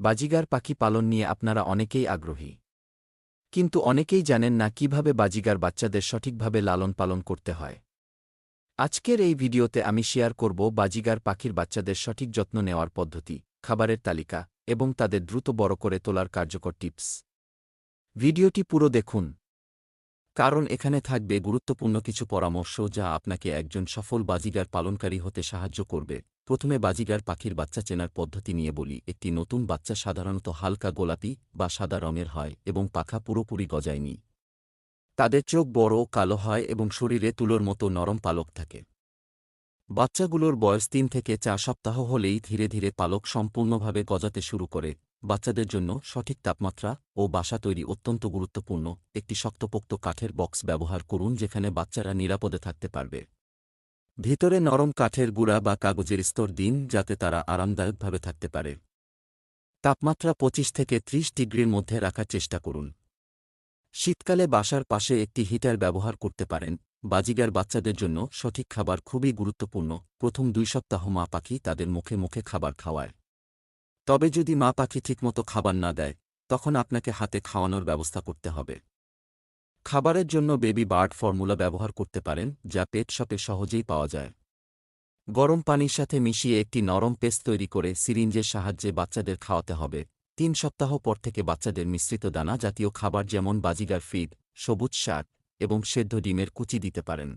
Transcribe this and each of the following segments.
বাজিগার পাখি পালন নিয়ে আপনারা অনেকেই আগ্রহী। কিন্তু অনেকেই জানেন না কীভাবে বাজিগার বাচ্চাদের সঠিকভাবে লালন পালন করতে হয়। আজকের এই ভিডিওতে আমি শেয়ার করব বাজিগার পাখির বাচ্চাদের সঠিক যত্ন নেওয়ার পদ্ধতি, খাবারের তালিকা এবং তাদের দ্রুত বড় করে তোলার কার্যকর টিপস। ভিডিওটি পুরো দেখুন। কারণ এখানে থাকবে গুরুত্বপূর্ণ কিছু পরামর্শ যা আপনাকে একজন সফল বাজিগার পালনকারী হতে সাহায্য করবে। প্রথমে বাজিগার পাখির বাচ্চা চেনার পদ্ধতি নিয়ে বলি। একটি নতুন বাচ্চা সাধারণত হালকা গোলাপি বা সাদা রঙের হয় এবং পাখা পুরোপুরি গজায়নি। তাদের চোখ বড়, কালো হয় এবং শরীরে তুলোর মতো নরম পালক থাকে। বাচ্চাগুলোর বয়স তিন থেকে চার সপ্তাহ হলেই ধীরে ধীরে পালক সম্পূর্ণভাবে গজাতে শুরু করে। বাচ্চাদের জন্য সঠিক তাপমাত্রা ও বাসা তৈরি অত্যন্ত গুরুত্বপূর্ণ। একটি শক্তপোক্ত কাঠের বক্স ব্যবহার করুন যেখানে বাচ্চারা নিরাপদে থাকতে পারবে। ভিতরে নরম কাঠের গুঁড়া বা কাগজের স্তর দিন যাতে তারা আরামদায়কভাবে থাকতে পারে। তাপমাত্রা পঁচিশ থেকে ত্রিশ ডিগ্রির মধ্যে রাখার চেষ্টা করুন। শীতকালে বাসার পাশে একটি হিটার ব্যবহার করতে পারেন। বাজিগার বাচ্চাদের জন্য সঠিক খাবার খুবই গুরুত্বপূর্ণ। প্রথম দুই সপ্তাহ মা পাখি তাদের মুখে মুখে খাবার খাওয়ায়। তবে যদি মা পাখি ঠিকমতো খাবার না দেয়, তখন আপনাকে হাতে খাওয়ানোর ব্যবস্থা করতে হবে। খাবারের জন্য বেবি বার্ড ফর্মুলা ব্যবহার করতে পারেন, যা পেট শপে সহজেই পাওয়া যায়। গরম পানির সাথে মিশিয়ে একটি নরম পেস্ট তৈরি করে সিরিঞ্জের সাহায্যে বাচ্চাদের খাওয়াতে হবে। তিন সপ্তাহ পর থেকে বাচ্চাদের মিশ্রিত দানা জাতীয় খাবার যেমন বাজিগার ফিড, সবুজ শাক এবং সেদ্ধ ডিমের কুচি দিতে পারেন।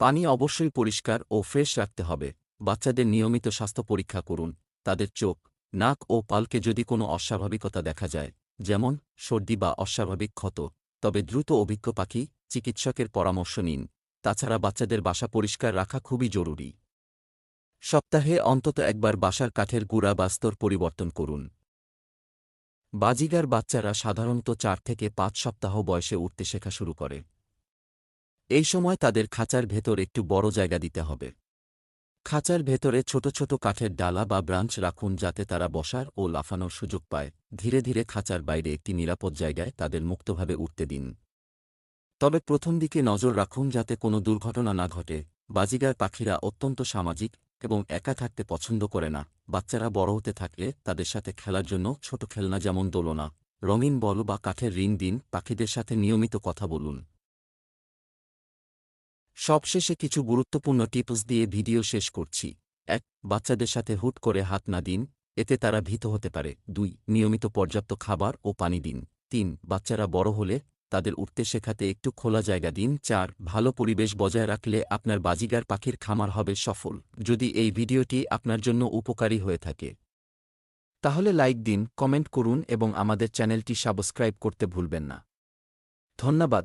পানি অবশ্যই পরিষ্কার ও ফ্রেশ রাখতে হবে। বাচ্চাদের নিয়মিত স্বাস্থ্য পরীক্ষা করুন। তাদের চোখ, নাক ও পালকে যদি কোনো অস্বাভাবিকতা দেখা যায়, যেমন সর্দি বা অস্বাভাবিক ক্ষত তবে দ্রুত অভিজ্ঞ পাখি চিকিৎসকের পরামর্শ নিন। তাছাড়া বাচ্চাদের বাসা পরিষ্কার রাখা খুবই জরুরি। সপ্তাহে অন্তত একবার বাসার কাঠের গুড়া বা স্তর পরিবর্তন করুন। বাজিগার বাচ্চারা সাধারণত চার থেকে পাঁচ সপ্তাহ বয়সে উঠতে শেখা শুরু করে। এই সময় তাদের খাঁচার ভেতর একটু বড় জায়গা দিতে হবে। খাঁচার ভেতরে ছোট ছোট কাঠের ডালা বা ব্রাঞ্চ রাখুন যাতে তারা বসার ও লাফানোর সুযোগ পায়। ধীরে ধীরে খাঁচার বাইরে একটি নিরাপদ জায়গায় তাদের মুক্তভাবে উঠতে দিন। তবে প্রথম দিকে নজর রাখুন যাতে কোনো দুর্ঘটনা না ঘটে। বাজিগার পাখিরা অত্যন্ত সামাজিক এবং একা থাকতে পছন্দ করে না। বাচ্চারা বড় হতে থাকলে তাদের সাথে খেলার জন্য ছোট খেলনা যেমন দোলনা, রঙিন বল বা কাঠের রিং দিন। পাখিদের সাথে নিয়মিত কথা বলুন। সবশেষে কিছু গুরুত্বপূর্ণ টিপস দিয়ে ভিডিও শেষ করছি। এক, বাচ্চাদের সাথে হুট করে হাত না দিন, এতে তারা ভীত হতে পারে। দুই, নিয়মিত পর্যাপ্ত খাবার ও পানি দিন। তিন, বাচ্চারা বড় হলে তাদের উঠতে শেখাতে একটু খোলা জায়গা দিন। চার, ভালো পরিবেশ বজায় রাখলে আপনার বাজিগার পাখির খামার হবে সফল। যদি এই ভিডিওটি আপনার জন্য উপকারী হয়ে থাকে। তাহলে লাইক দিন, কমেন্ট করুন এবং আমাদের চ্যানেলটি সাবস্ক্রাইব করতে ভুলবেন না। ধন্যবাদ।